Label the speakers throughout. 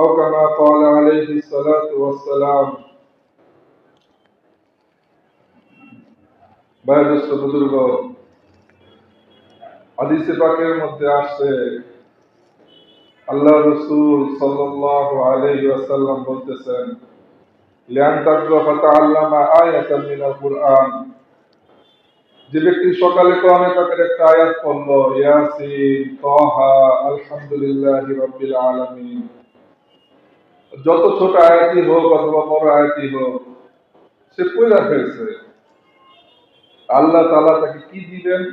Speaker 1: أو كما قال عليه الصلاة والسلام বয়োজ্যেষ্ঠ বুজুর্গ হাদিসে পাকের মধ্যে আসছে আল্লাহ রসুল সাল্লাল্লাহু আলাইহি ওয়াসাল্লাম বলতেছেন লিয়ান তাকরা ফাতাআল্লামা আয়াতাম মিনাল কুরআন যে ব্যক্তি সকালে কোরআনে পাকের একটা আয়াত পড়লো ইয়াসিন তাহা আলহামদুলিল্লাহি রাব্বিল আলামিন যত ছোট আয়াতই হোক অথবা বড় আয়াতই হোক, সে পড়া ফেলছে। আল্লাহ তাআলা তাকে কি দিবেন?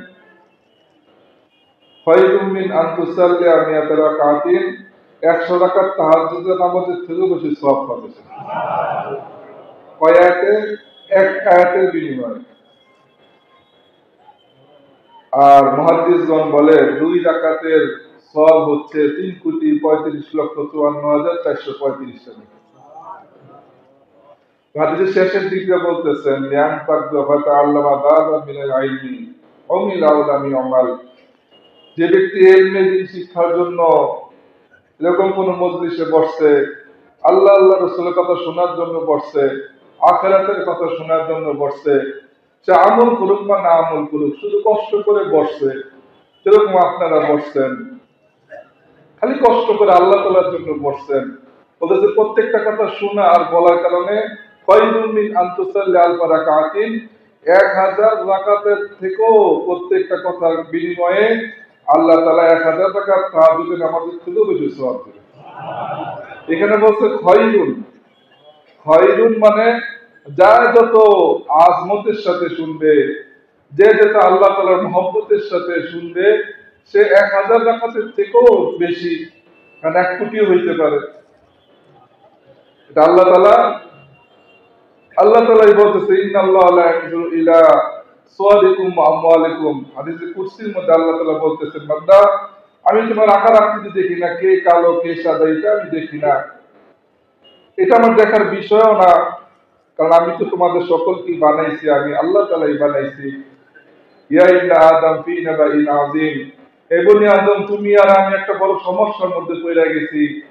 Speaker 1: আমিয়াত রাকাতিন 100 রাকাত তাহাজ্জুদের নামাজের থেকে বেশি সওয়াব পাবে সে। কয় আয়াতে? এক আয়াতের বিনিময়ে। আর মহাদিসগণ বলে, দুই রাকাতের হচ্ছে তিন কোটি পঁয়ত্রিশ লক্ষ চুয়ান্ন হাজার চারশো পঁয়ত্রিশ টাকা। শেষের দিকে বলতেছেন মিনাল আইনি অমিল অমাল। যে ব্যক্তি এলমে দিন শিক্ষার জন্য এরকম কোন মজলিসে বসছে, আল্লাহ আল্লাহ রসুলের কথা শোনার জন্য বসছে, আখেরাতের কথা শোনার জন্য বসছে, সে আমল করুক বা না আমল করুক, শুধু কষ্ট করে বসছে, সেরকম আপনারা বসছেন। খালি কষ্ট করে আল্লাহ তালার জন্য বসছেন। বলতেছে প্রত্যেকটা কথা শোনা আর বলার কারণে কয়রুমিন আন্তসাল্লি আলফা রাকাতিন এক হাজার রাকাতের থেকেও প্রত্যেকটা কথার বিনিময়ে আল্লাহ তালা এক হাজার টাকা তাহাজুদের আমাদের থেকেও বেশি দেবে এখানে বলছে খয়রুন। খয়রুন মানে যা যত আজমতের সাথে শুনবে, যে যত আল্লাহ তালার মহব্বতের সাথে শুনবে সে এক হাজার রাকাতের থেকেও বেশি, কারণ এক কোটিও হইতে পারে। এটা আল্লাহ তালা আল্লাহ তালাই বলতেছে ইলা হাদিসে কুরসির মধ্যে আল্লাহ বান্দা, আমি তোমার আকার আকৃতি দেখি না, কে কালো, কে সাদা, এটা আমি দেখি না। এটা আমার দেখার বিষয়ও না, কারণ আমি তো তোমাদের সকলকে বানাইছি, আমি আল্লাহ তালাই বানাইছি। ইয়া ইবনা আদম ফি নাবাইন আযীম। হে বনি আদম, তুমি আর আমি একটা বড় সমস্যার মধ্যে পড়ে গেছি।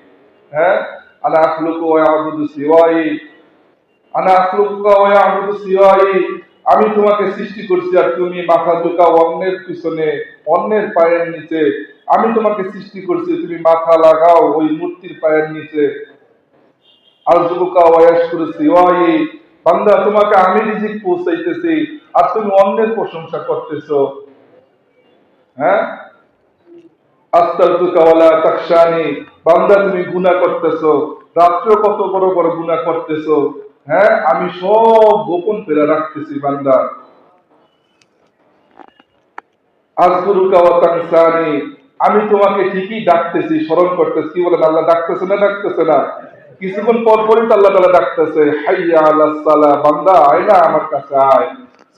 Speaker 1: হ্যাঁ? আলা আখলুকু ওয়া আবুদু সিওয়াই। আনা আখলুকা ওয়া আবুদু সিওয়াই। আমি তোমাকে সৃষ্টি করছি আর তুমি মাথা ঝুঁকা অন্যের পিছনে, অন্যের পায়ের নিচে। আমি তোমাকে সৃষ্টি করছি, তুমি মাথা লাগাও ওই মূর্তির পায়ের নিচে। আজবুকা ওয়াশকুরু সিওয়াই। বান্দা, তোমাকে আমি রিজিক পৌঁছাইতেছি আর তুমি অন্যের প্রশংসা করতেছো। হ্যাঁ? বান্দা তুমি গুনাহ করতেছো কত বড় বড় গুনাহ করতেছো হ্যাঁ? আমি সব গোপন করে রাখতেছি বান্দা। আমি তোমাকে ঠিকই ডাকতেছি, স্মরণ করতেছি। কি আল্লাহ ডাকতেছে না ডাকতেছে না? কিছুক্ষণ পর পরই তো আল্লাহ তালা ডাকতেছে, হাইয়া আলাস সালা বান্দা, আয় না আমার কাছে আয়।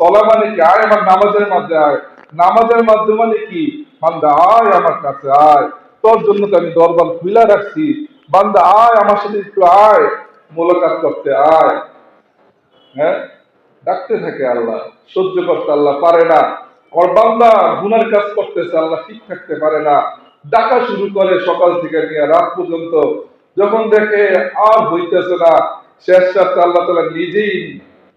Speaker 1: সলা মানে কি আয় আমার নামাজের মাঝে আয়। নামাজের মাধ্যমে মানে কি বান্দা আয় আমার কাছে আয়। তোর জন্য তো আমি দরবার খুলা রাখছি। বান্দা আয়, আমার সাথে একটু আয়, মোলাকাত করতে আয়। হ্যাঁ? ডাকতে থাকে আল্লাহ, সহ্য করতে আল্লাহ পারে না। বান্দা গুনার কাজ করতেছে, আল্লাহ ঠিক থাকতে পারে না। ডাকা শুরু করে সকাল থেকে নিয়ে রাত পর্যন্ত। যখন দেখে আর হইতেছে না, শেষ রাতে আল্লাহ তালা নিজেই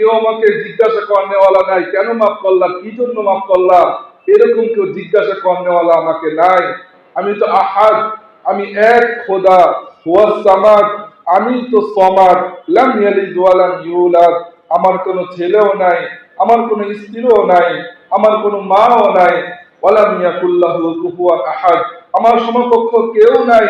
Speaker 1: কেউ আমাকে জিজ্ঞাসা করনেওয়ালা নাই, কেন মাফ করলাম কি জন্য মাফ করলাম এরকম কেউ জিজ্ঞাসা করনেওয়ালা আমাকে নাই। আমি তো আহাদ, আমি এক খোদা হুয়া সামাদ, আমি তো সমাদ, লাম ইয়ালিদ ওয়া ইউলাদ। আমার কোনো ছেলেও নাই, আমার কোনো স্ত্রীও নাই, আমার কোনো মাও নাই। ওয়ালাম ইয়াকুল্লাহু কুফুয়ান আহাদ। আমার সমকক্ষ কেউ নাই।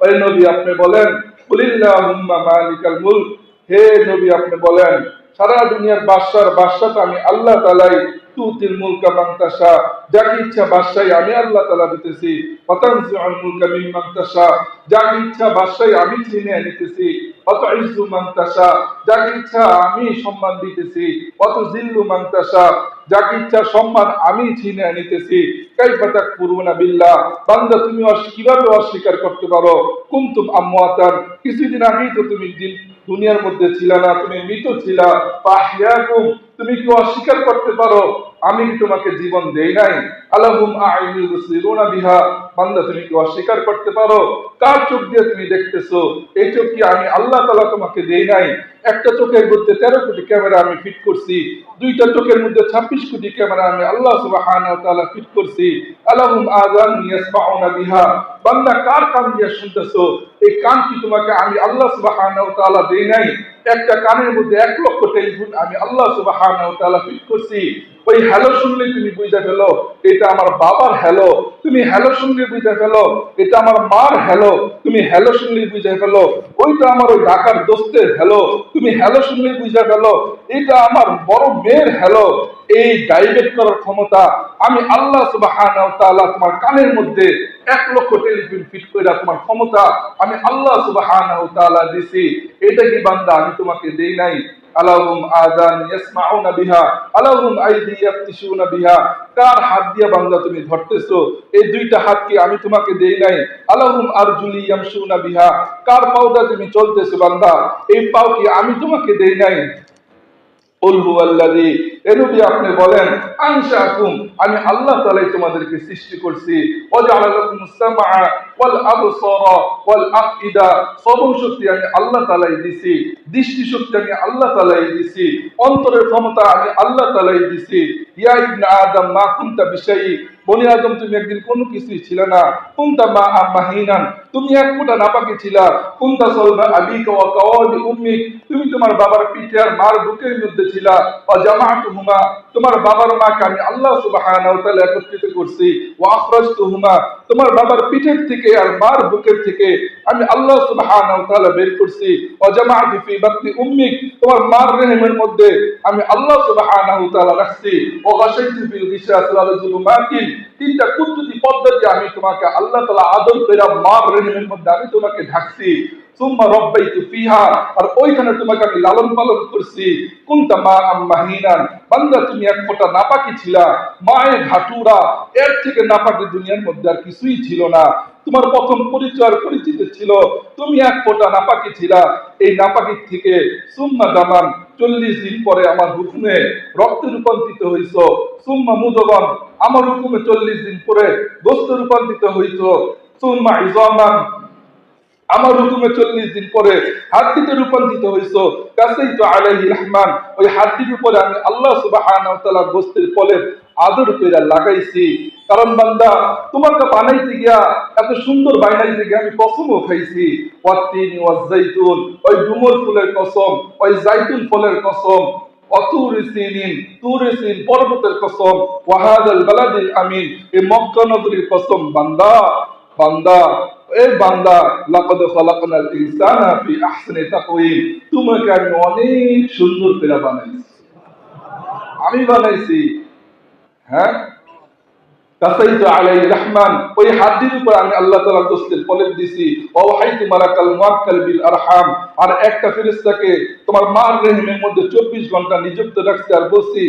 Speaker 1: ওই নবী আপনি বলেন, কুলিল্লাহুম্মা মালিকাল মুলক। হে নবী আপনি বলেন সারা দুনিয়ার বাদশার বাদশাটা আমি আল্লাহ তালাই মুলকা মান তাশা। যাকে ইচ্ছা বাদশাহী আমি আল্লাহ তাআলা দিতেছি। মুলকা মিম্মান তাশা। যাকে ইচ্ছা বাদশাহী আমি ছিনিয়ে নিতেছি। ওয়াতুইজ্জু মান তাশা। যাকে ইচ্ছা আমি সম্মান দিতেছি। ওয়াতুজিল্লু মান তাশা। যাকে ইচ্ছা সম্মান আমি ছিনিয়ে নিতেছি। তাকফুরুনা বিল্লাহ। বান্দা, তুমি কীভাবে অস্বীকার করতে পারো? কুনতুম আমওয়াতান। কিছুদিন আগেই তো তুমি দুনিয়ার মধ্যে ছিল না, তুমি মৃত ছিল। তুমি কি অস্বীকার করতে পারো? আমি তোমাকে জীবন দেই নাই। আলাহুম আইনি বিহা। বান্দা তুমি কি অস্বীকার করতে পারো? কার চোখ দিয়ে তুমি দেখতেছো? এই চোখ কি আমি আল্লাহ তালা তোমাকে দেই নাই? একটা চোখের মধ্যে তেরো কোটি ক্যামেরা আমি ফিট করছি। দুইটা চোখের মধ্যে ছাব্বিশ কোটি ক্যামেরা আমি আল্লাহ সুবহানাহু ওয়া তাআলা ফিট করছি। আলাহুম বিহা। বান্দা কার কান দিয়ে শুনতেছো? এই কান কি তোমাকে আমি আল্লাহ সুবহানাহু ওয়া তাআলা দেই নাই? একটা কানের মধ্যে এক লক্ষ টেলিফোন আমি আল্লাহ সুবহানাহু ওয়া তাআলা ফিট করছি। ওই হ্যালো শুনলে তুমি বুঝে ফেলো, এটা আমার বাবার হ্যালো তুমি হ্যালো শুনলে বুঝে ফেলো, এটা আমার মার হ্যালো, তুমি হ্যালো শুনলে বুঝে ফেলো, ওইটা আমার ওই ঢাকার দোস্তের হ্যালো, তুমি হ্যালো শুনলে বুঝে ফেলো, এটা আমার বড় মেয়ের হ্যালো, এই ডাইভেট করার ক্ষমতা আমি আল্লাহ তাআলা তোমার কানের মধ্যে এক লক্ষ টেলিফোন ফিট করে তোমার ক্ষমতা আমি আল্লাহ তাআলা দিছি, এটা কি বান্দা আমি তোমাকে দেই নাই? আলাহুম আযান ইয়াসমাউনা বিহা, আলাহুম আইদি ইয়াফতিশুনা বিহা। কার হাত দিয়ে বান্দা তুমি ধরতেছো? এই দুইটা হাত কি আমি তোমাকে দেই নাই? আলাহুম আরজুলি ইয়ামশুনা বিহা। কার পাওদা তুমি চলতেছো বান্দা? এই পাও কি আমি তোমাকে দেই নাই কুল হুয়াল্লাযী এ নবী আপনি বলেন আমি আল্লাহ তালাই তোমাদেরকে সৃষ্টি করছি। শক্তি আমি আল্লাহ তালাই দিছি দৃষ্টি শক্তি আমি আল্লাহ তালাই দিছি, অন্তরের ক্ষমতা আমি আল্লাহ তালাই দিছি। ইয়া আদম, মা কুনতা বিশাই বনি আদম, তুমি একদিন কিছুই ছিল না। কুনতা মা তুমি এক ফোঁটা কুনতা সলবা উম্মিক, তুমি তোমার বাবার পিঠে আর মার বুকের মধ্যে ছিলা। ওয়া তোমার বাবার মাকে আমি আল্লাহ সুবহানাহু ওয়া তাআলা একত্রিত করছি। ওয়া আখরাজতুহুমা, তোমার বাবার পিঠের থেকে আর মার বুকের থেকে আমি আল্লাহ তাআলা বের করছি। তোমার মার রেহেমের মধ্যে আমি আল্লাহ রাখছি। তিনটা পদ্ধতি আমি তোমাকে আল্লাহ মার রেহেমের মধ্যে আমি তোমাকে ঢাকছি। তোমাকে লালন পালন করছি। নাপাকি ঘাটুরা, এর থেকে নাপাকি দুনিয়ার মধ্যে আর কিছুই ছিল না। তোমার প্রথম পরিচয় পরিচিত ছিল। তুমি এক ফোঁটা নাপাকি ছিলা। এই নাপাকি থেকে সুম্মা দামান চল্লিশ দিন পরে আমার হুকুমে রক্তে রূপান্তরিত হইছ। সুম্মা মুদগন আমার হুকুমে চল্লিশ দিন পরে গোস্ত রূপান্তরিত হইছ। সুম্মা ইজামান, আমার হুকুমে চল্লিশ দিন পরে হাড্ডিতে রূপান্তরিত হইছ। কাছেই তো আলাইহি রহমান, ওই হাড্ডির উপরে আমি আল্লাহ তাআলা গোস্তের ফলের আদর কইরা লাগাইছি। কারণ বান্দা, তোমাকে বানাইতে গিয়া এত সুন্দর বানাইতে গিয়া আমি কসমও খাইছি। ওয়াজাইতুন ওই ফুলের কসম, ওই জাইতুন ফলের কসম পর্বতের কসম, ওয়াহাদাল বালাদিল আমিন এই মক্কা নগরীর কসম বান্দা। বান্দা, এ বান্দা ইনসানা ফি আহসানি তাকওয়িম, তোমাকে আমি অনেক সুন্দর করে বানাইছি। আমি বানাইছি হ্যাঁ? কাসাইতু আলাইহি রহমান ওই হাদির উপর আমি আল্লাহ তাআলা দোস্তের পলেপ দিছি ও হাইতু মালাকাল মুআক্কাল বিল আরহাম আর একটা ফেরেশতাকে তোমার মার রেহমের মধ্যে 24 ঘণ্টা নিযুক্ত রাখছি আর বলছি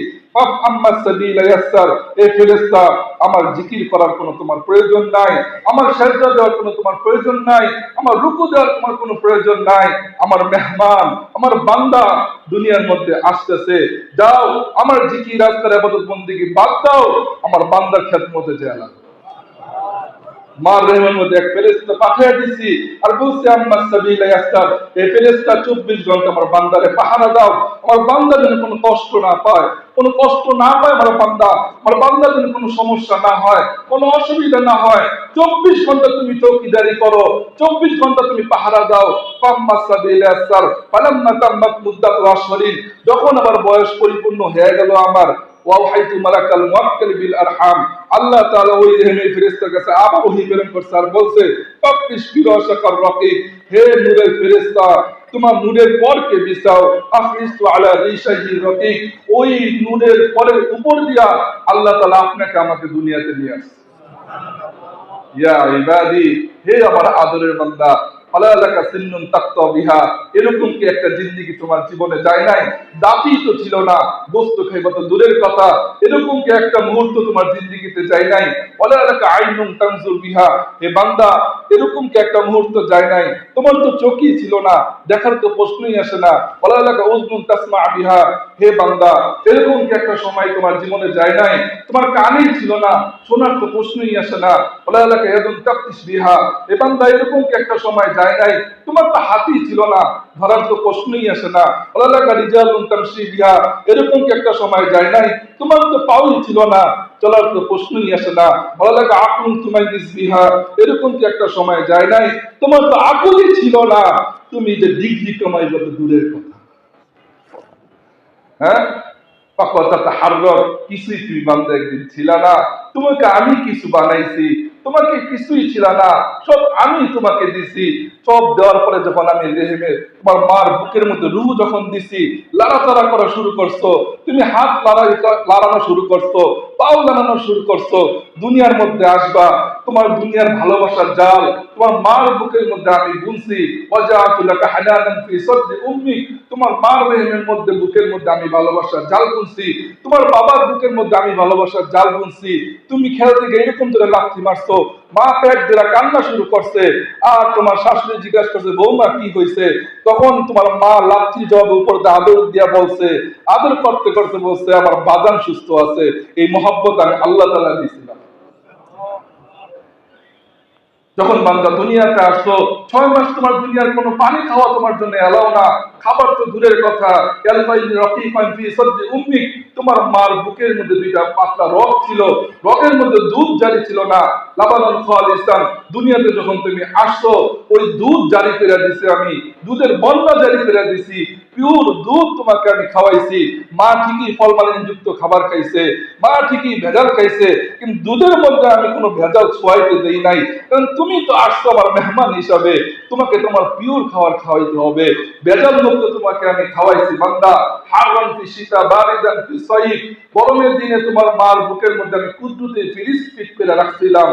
Speaker 1: আমার জিকির করার কোনো তোমার প্রয়োজন নাই, আমার সাজদা দেওয়ার কোনো তোমার প্রয়োজন নাই, আমার রুকু দেওয়ার তোমার কোনো প্রয়োজন নাই, আমার মেহমান, আমার বান্দা দুনিয়ার মধ্যে আসতেছে, যাও, আমার জিকির, রাস্তার আবাদত বন্দিগি বাদ দাও, আমার বান্দার খেদমতে যায় লাগো। মার মধ্যে এক ফেরেশতা পাঠিয়ে দিছি। আর আম্মা সাবিলা এই 24 ঘণ্টা আমার বান্দারে পাহারা দাও। আমার বান্দা যেন কোনো কষ্ট না পায়। কোনো কষ্ট না পায় আমার বান্দা। আমার বান্দা যেন কোনো সমস্যা না হয়। কোনো অসুবিধা না হয়। 24 ঘণ্টা তুমি চৌকিদারি করো। 24 ঘণ্টা তুমি পাহারা দাও। আম্মা সাবিলা আশরিন, যখন আবার বয়স পরিপূর্ণ হয়ে গেল আমার ওয়াহাইতু মালাকাল মুআক্কাল বিল আরহাম। আল্লাহ তাআলা ওই রেহমের ফেরেশতার কাছে আবার ওহী প্রেরণ করছে আর বলছে পাপিশ ফিরাশাকার রকিব। হে নূরের ফেরেশতা, তোমার নূরের পরকে বিছাও। আফরিস্তু আলা রিশাইহি রকিক ওই নূরের পরের উপর দিয়া আল্লাহ তাআলা আপনাকে আমাকে দুনিয়াতে নিয়ে আসছে। ইয়া ইবাদি, হে আমার আদরের বান্দা এরকম কি একটা তোমার তো চোখই ছিল না, দেখার তো প্রশ্নই আসে না। বিহা। হে বান্দা, এরকম কি একটা সময় তোমার জীবনে যায় নাই? তোমার কানেই ছিল না, শোনার তো প্রশ্নই আসে না। বিহা। এরকম কি একটা সময় নাই তোমার তো হাতই ছিল না। ধরার তো প্রশ্নই আসে না। ফালালাকা রিজালুন তামশি বিহা এরকম কি একটা সময় যায় নাই? তোমার তো পাউই ছিল না। চলার তো প্রশ্নই আসে না। ফালালাকা আকুন তুমাইদিস বিহা এরকম কি একটা সময় যায় নাই? তোমার তো আকুলই ছিল না। তুমি যে ডিগ্রি কমাইবে তো দূরের কথা। হ্যাঁ? পাকওয়াতা হারর কিছুই তুমি বান্দা একদিন ছিল না। তোমাকে আমি কিছু বানাইছি। তোমাকে কিছুই ছিল না। সব আমি তোমাকে দিছি। সব দেওয়ার পরে যখন আমি রেহেমে তোমার মার বুকের মধ্যে রু যখন দিছি, লাড়াচাড়া করা শুরু করছ। তুমি হাত লাড়াই লাড়ানো শুরু করছ, পাও লাড়ানো শুরু করছ। দুনিয়ার মধ্যে আসবা তোমার দুনিয়ার ভালোবাসার জাল, তোমার মার বুকের মধ্যে আমি বুনছি। তোমার মার রেহেমের মধ্যে, বুকের মধ্যে আমি ভালোবাসার জাল বুনছি। তোমার বাবার বুকের মধ্যে আমি ভালোবাসার জাল বুনছি। তুমি খেলতে গিয়ে এরকম করে লাথি মারছো, মা পেট দিলা কান্না শুরু করছে। আর তোমার শাশুড়ি জিজ্ঞাসা করছে, বৌমা, কি হয়েছে? তখন তোমার মা লাথি জবাব উপর দিয়ে আদর দিয়া বলছে, আদর করতে করতে বলছে, আমার বাদান সুস্থ আছে। এই মহব্বত আমি আল্লাহ তালা দিয়েছিলাম যখন বান্দা দুনিয়াতে আসলো, ছয় মাস তোমার দুনিয়ার কোনো পানি খাওয়া তোমার জন্য এলাও না। খাবার তো দূরের কথা। তোমার মার বুকের মধ্যে দুইটা পাতলা রক ছিল। রকের মধ্যে দুধ জারি ছিল না। দুনিয়াতে যখন তুমি আসছো, ওই দুধ জারি করে দিছি আমি, দুধের বন্যা জারি করে দিছি, পিওর দুধ তোমাকে আমি খাওয়াইছি, মা ঠিকই ফল যুক্ত খাবার খাইছে, মা ঠিকই ভেজাল খাইছে, কিন্তু দুধের মধ্যে আমি কোনো ভেজাল ছোয়াইতে দেই নাই, কারণ তুমি তো আসছো আমার মেহমান হিসাবে, তোমাকে তোমার পিওর খাবার খাওয়াইতে হবে, ভেজাল মুক্ত তোমাকে আমি খাওয়াইছি, বান্দা ফি শীতা, বারিদান গরমের দিনে তোমার মার বুকের মধ্যে আমি কুদ্দুতে ফ্রিজ ফিট করে রাখছিলাম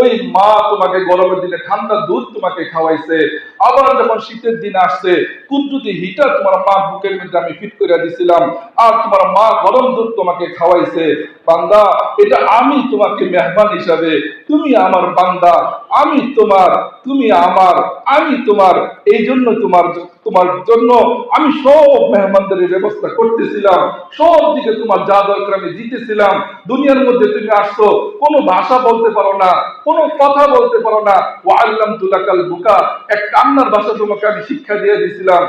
Speaker 1: ওই মা তোমাকে গরমের দিনে ঠান্ডা দুধ তোমাকে খাওয়াইছে। আবার যখন শীতের দিন আসছে কুদ্দুতে হিটার তোমার মা বুকের মধ্যে আমি ফিট করে দিছিলাম, আর তোমার মা গরম দুধ তোমাকে খাওয়াইছে। বান্দা, এটা আমি তোমাকে মেহমান হিসাবে, তুমি আমার বান্দা, আমি তোমার, তুমি আমার, আমি তোমার এই জন্য তোমার তোমার জন্য আমি সব মেহমানদের ব্যবস্থা করতেছিলাম। সব দিকে তোমার যা দরকার আমি দিতেছিলাম। দুনিয়ার মধ্যে তুমি আসছো, কোনো ভাষা বলতে পারো না। কোনো কথা বলতে পারো না। ও আল্লাম তুলাকাল বুকা, এক কান্নার ভাষা তোমাকে আমি শিক্ষা দিয়ে দিছিলাম।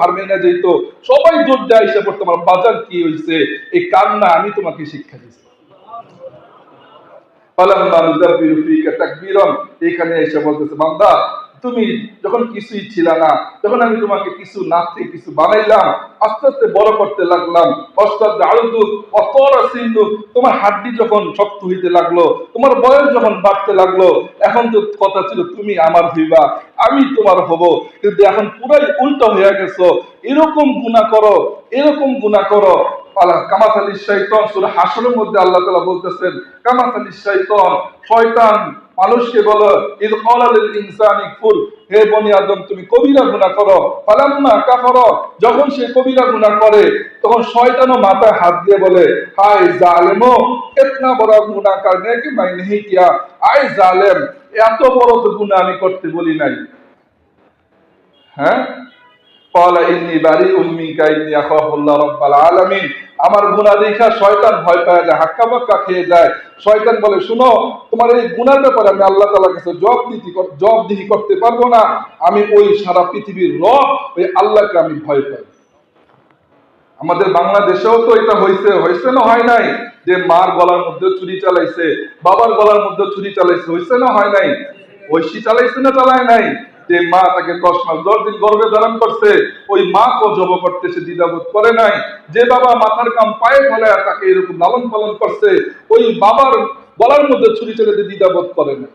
Speaker 1: হারমে না যেত সবাই বাজার কি এই কান্না আমি তোমাকে শিক্ষা এখানে এসে বলতেছে, বান্দা তুমি যখন কিছুই ছিল না, যখন আমি তোমাকে কিছু না থেকে কিছু বানাইলাম, আস্তে আস্তে বড় করতে লাগলাম অস্তাদ আলুদুক অতর সিন্ধুক তোমার হাড্ডি যখন শক্ত হইতে লাগল, তোমার বয়স যখন বাড়তে লাগল, এখন তো কথা ছিল তুমি আমার হইবা, আমি তোমার হব। কিন্তু এখন পুরাই উল্টো হয়ে গেছো। এরকম গুণা করো, এরকম গুণা করো। কামাসালি শৈতন সূরা হাসরের মধ্যে আল্লাহ তালা বলতেছেন কামাসালি শৈতন শয়তান মানুষকে বলো, ইদ কলালিল ইনসানি ফুল হে বনি আদম, তুমি কবিরা গুনাহ করো। ফালাম্মা কাফার, যখন সে কবিরা গুনাহ করে, তখন শয়তানও মাথায় হাত দিয়ে বলে হাই জালেম, এতনা বড় গুনাহ কার কি মাই নেহি কিয়া? আয় জালেম, এত বড় তো গুনাহ আমি করতে বলি নাই। হ্যাঁ? আমার গুনাহ দেখা শয়তান ভয় পায় যায় হাক্কা বাক্কা খেয়ে যায়। শয়তান বলে, শুনো, তোমার এই গুনার ব্যাপারে আমি আল্লাহ তাআলার কাছে জবাব দিতে জবাবদিহি করতে পারব না। আমি ওই সারা পৃথিবীর রব, ওই আল্লাহকে আমি ভয় পাই। আমাদের বাংলাদেশেও তো এটা হয়েছে হয়েছে না হয় নাই? যে মার গলার মধ্যে চুরি চালাইছে, বাবার গলার মধ্যে চুরি চালাইছে হয়েছে না হয় নাই? ঐশী চালাইছে না চালায় নাই? যে মা তাকে দশ মাস, দশ দিন গর্ভে ধারণ করছে, ওই মা কো জব দ্বিধাবোধ করে নাই। যে বাবা মাথার কাম পায়ে তাকে এরকম লালন পালন করছে, ওই বাবার বলার মধ্যে ছুরি চলে দ্বিধাবোধ করে না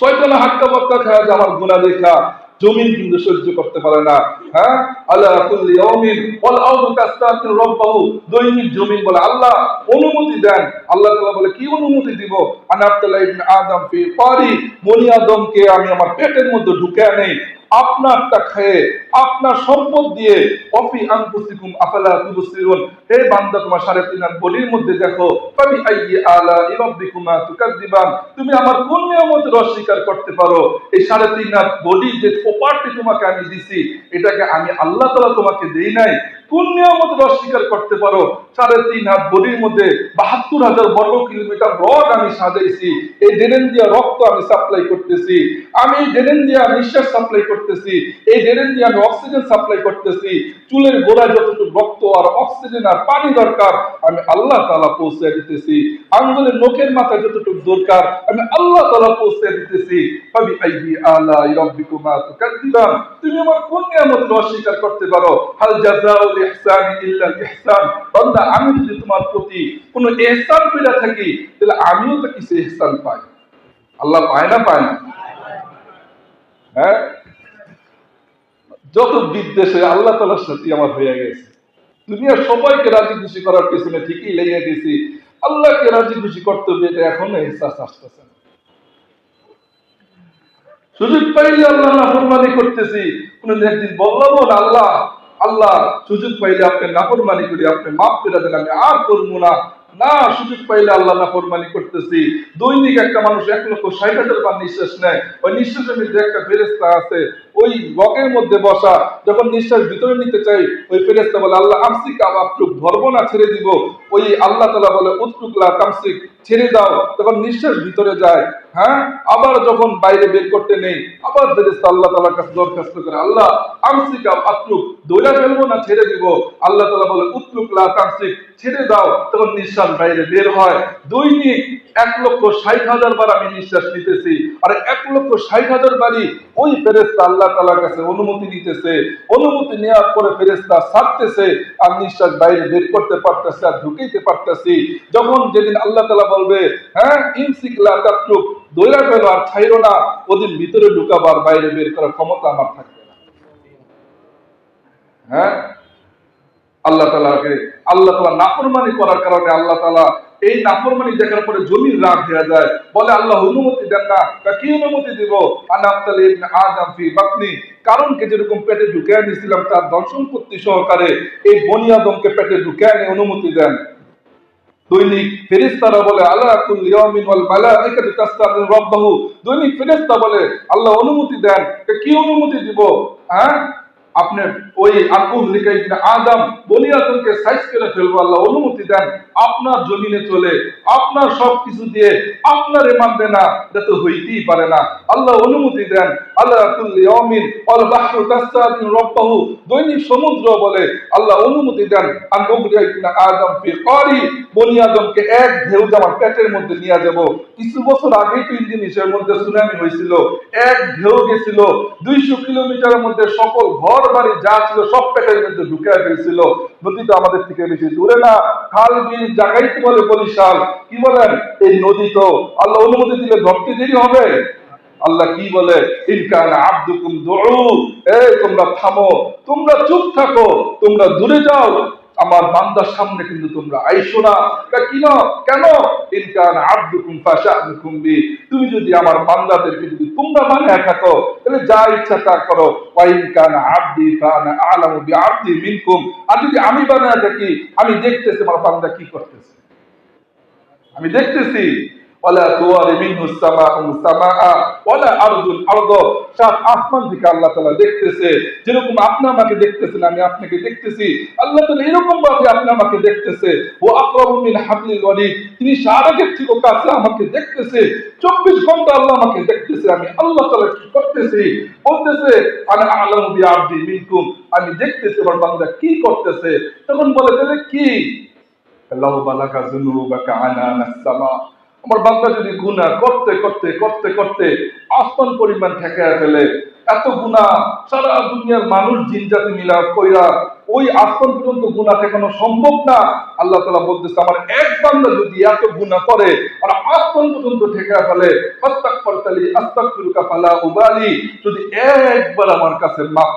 Speaker 1: শয়তান হাক্কা বক্কা খায় যে আমার গুণা দেখা জমিন কিন্তু সহ্য করতে পারে না। হ্যাঁ? আল্লাহ ওয়াল আরদু তাস্তাতির রাব্বাহু। দৈনিক জমিন বলে আল্লাহ অনুমতি দেন। আল্লাহ তাআলা বলে, কি অনুমতি দিব? আনাবতালা ইবনে আদম ফি পারি, বনি আদমকে আমি আমার পেটের মধ্যে ঢুকে নেই আপনারটা খেয়ে, আপনার সম্পদ দিয়ে, অফি আনফুসিকুম আফালা তুবসিরুন। হে বান্দা, তোমার সাড়ে তিন আন বলির মধ্যে দেখো আমি আইয়ি আলা ইরাব্বিকুমা তুকাদ্দিবান তুমি আমার কোন নিয়ামতের অস্বীকার করতে পারো? এই সাড়ে তিন আন বলি যে প্রপার্টি তোমাকে আমি দিছি, এটাকে আমি আল্লাহ তাআলা তোমাকে দেই নাই। কোন নিয়ামতের অস্বীকার করতে পারো? সাড়ে তিন হাত বডির মধ্যে বাহাত্তর হাজার বর্গ কিলোমিটার রড আমি সাজাইছি। এই ডেনেন দিয়া রক্ত আমি সাপ্লাই করতেছি। আমি ডেনেন দিয়া নিঃশ্বাস সাপ্লাই করতেছি। এই ডেনেন দিয়ে আমি অক্সিজেন সাপ্লাই করতেছি। চুলের গোড়ায় যতটুকু রক্ত আর অক্সিজেন আর পানি দরকার, আমি আল্লাহ তালা পৌঁছে দিতেছি। আঙ্গুলের নখের মাথায় যতটুকু দরকার, আমি আল্লাহ তালা পৌঁছে দিতেছি। ফাবি আইহি আলা রাব্বিকুমা তুকাদ্দিবান। তুমি আমার কোন নিয়ামত অস্বীকার করতে পারো? হাল আমি যদি তোমার প্রতি কোনো ইহসান পেয়ে থাকি, তাহলে আমিও তো কিছু ইহসান পাই। আল্লাহ পায় না পায় না? হ্যাঁ? যত বিদ্বেষে আল্লাহ তালার সাথে আমার হয়ে গেছে। দুনিয়ার সবাইকে রাজি খুশি করার পেছনে ঠিকই লেগে গেছি। আল্লাহকে রাজি খুশি করতে হবে, এটা এখনও এহসাস আসতেছে না। সুযোগ পাইলে আল্লাহ নাফরমানি করতেছি। কোনদিন একদিন বললাম আল্লাহ। আল্লাহ সুযোগ পাইলে আপনি নাফরমানি করি, আপনি মাফ করে দেন, আমি আর করব না। না, সুযোগ পাইলে আল্লাহ নাফরমানি করতেছি। দৈনিক একটা মানুষ এক লক্ষ ষাট হাজার বার নিঃশ্বাস নেয়। ওই নিঃশ্বাসের মধ্যে একটা ফেরেস্তা আছে। ওই বকের মধ্যে বসা, যখন নিঃশ্বাস ভিতরে নিতে চাই, ওই ফেরেস্তা বলে, আল্লাহ, আমসিক আবাকটুক ধরবো না, ছেড়ে দিব। ওই আল্লাহ তালা বলে উৎটুকলা কামসিক ছেড়ে দাও। তখন নিঃশ্বাস ভিতরে যায়। হ্যাঁ? আবার যখন বাইরে বের করতে নেই, আবার ফেরেস্তা আল্লাহ তালার কাছে দরখাস্ত করে, আল্লাহ, আমসিকা আত্রুক দৌড়া ফেলব না, ছেড়ে দিব। আল্লাহ তালা বলে উৎটুকলা কামসিক ছেড়ে দাও, তখন নিঃশ্বাস বাইরে বের হয়। দৈনিক এক লক্ষ ষাট হাজার বার আমি নিঃশ্বাস নিতেছি। আর এক লক্ষ ষাট হাজার বারই ওই ফেরেস্তা আল্লাহ তালার কাছে অনুমতি নিতেছে। অনুমতি নেওয়ার পরে ফেরেস্তা ছাড়তেছে, আর নিঃশ্বাস বাইরে বের করতে পারতেছে, আর ঢুকাইতে পারতেছি। যখন যেদিন আল্লাহ তালা বলবে হ্যাঁ ইনসিকলা তাত্রুক দৈরা গেল আর ছাইরো না, ওদিন ভিতরে ঢুকাবার বাইরে বের করার ক্ষমতা আমার থাকবে না হ্যাঁ আল্লাহ তালাকে আল্লাহ তালা নাফরমানি করার কারণে আল্লাহ তালা এই নাফরমানি দেখার পরে জমির রাগ হয়ে যায়। বলে, আল্লাহ অনুমতি দেন না, তা কি অনুমতি দিব? আনাফতাল ইবনে আদম ফি বাতনি। কারণকে যেরকম পেটে ঢুকে আনিছিলাম তার দর্শন করতে সহকারে এই বনি আদমকে পেটে ঢুকে আনে অনুমতি দেন। দৈনিক ফেরেশতারা বলে রাব্বাহু। দৈনিক ফেরেশতা বলে, আল্লাহ অনুমতি দেন। কি অনুমতি দিব? হ্যাঁ? আপনি ওই আদম সাইজ করে ফেলব, আল্লাহ অনুমতি দেন, আপনার জমিনে চলে, আপনার সব কিছু দিয়ে আপনারে মানবে না হইতেই পারে না। আল্লাহ অনুমতি দেন, আল্লাহ তাস্তাদিন রাব্বাহু, দৈনিক সমুদ্র বলে আল্লাহ অনুমতি দেন আদম ফি কারি বনি আদমকে এক ঢেউ আমার পেটের মধ্যে নিয়ে যাব। কিছু বছর আগেই তো ইন্দোনেশিয়ার মধ্যে সুনামি হয়েছিল, এক ঢেউ গেছিল, দুইশো কিলোমিটারের মধ্যে সকল ঘর বাড়ি যা ছিল, সব পেটের মধ্যে ঢুকে ফেলছিল। নদী তো আমাদের থেকে বেশি দূরে না। খাল, বিল জাগাইতে বলে বরিশাল। কি বলেন? এই নদী তো আল্লাহ অনুমতি দিলে ধরতে দেরি হবে। আল্লাহ কি বলে? ইনকান আব্দুকুম দুউ এ তোমরা থামো। তোমরা চুপ থাকো। তোমরা দূরে যাও। আমার বান্দার সামনে কিন্তু তোমরা আইসো না। কি না? কেন? ইনকান আব্দুকুম ফাশানুকুম বি। তুমি যদি আমার বান্দাদেরকে যদি তোমরা বানায় থাকো, তাহলে যা ইচ্ছা তা করো। ওয়া ইনকান আব্দি ফানা আলামু বি আব্দি মিনকুম। আর যদি আমি বানায় থাকি, আমি দেখতেছি আমার বান্দা কি করতেছে। আমি দেখতেছি। ওয়ালা তুয়ারি মিনহু সামাউ সামাআ ওয়ালা আরদুল আরদ। সাত আসমান থেকে আল্লাহ তাআলা দেখতেছে, যেরকম আপনি আমাকে দেখতেছেন, আমি আপনাকে দেখতেছি। আল্লাহ তাআলা এরকম ভাবে আপনি আমাকে দেখতেছে। ও আকরাবু মিন হাবলিল ওয়ারিদ তিনি সারাকের থেকে কাছে আমাকে দেখতেছে। 24 ঘণ্টা আল্লাহ আমাকে দেখতেছে। আমি আল্লাহ তাআলা কি করতেছি? বলতেছে, আনা আলামু বি আবদি মিনকুম। আমি দেখতেছি, আমার বান্দা কি করতেছে? তখন বলে, তাহলে কি? আল্লাহ বালাকা যুনুবাকা আনানাস সামা। আমার বান্দা যদি গুনাহ করতে করতে করতে করতে আসমান পরিমাণ ঠেকায় ফেলে, এত গুণা সারা দুনিয়ার মানুষ জিন জাতি মিলা কইরা ওই আসমান পর্যন্ত গুণা ঠেকানো সম্ভব না। আল্লাহ তালা বলতেছে, আমার এক বান্দা যদি এত গুণা করে, আর আসমান পর্যন্ত ঠেকা ফেলে আস্তাক ফরতালি আস্তাক ফালা উবালি, যদি একবার আমার কাছে মাপ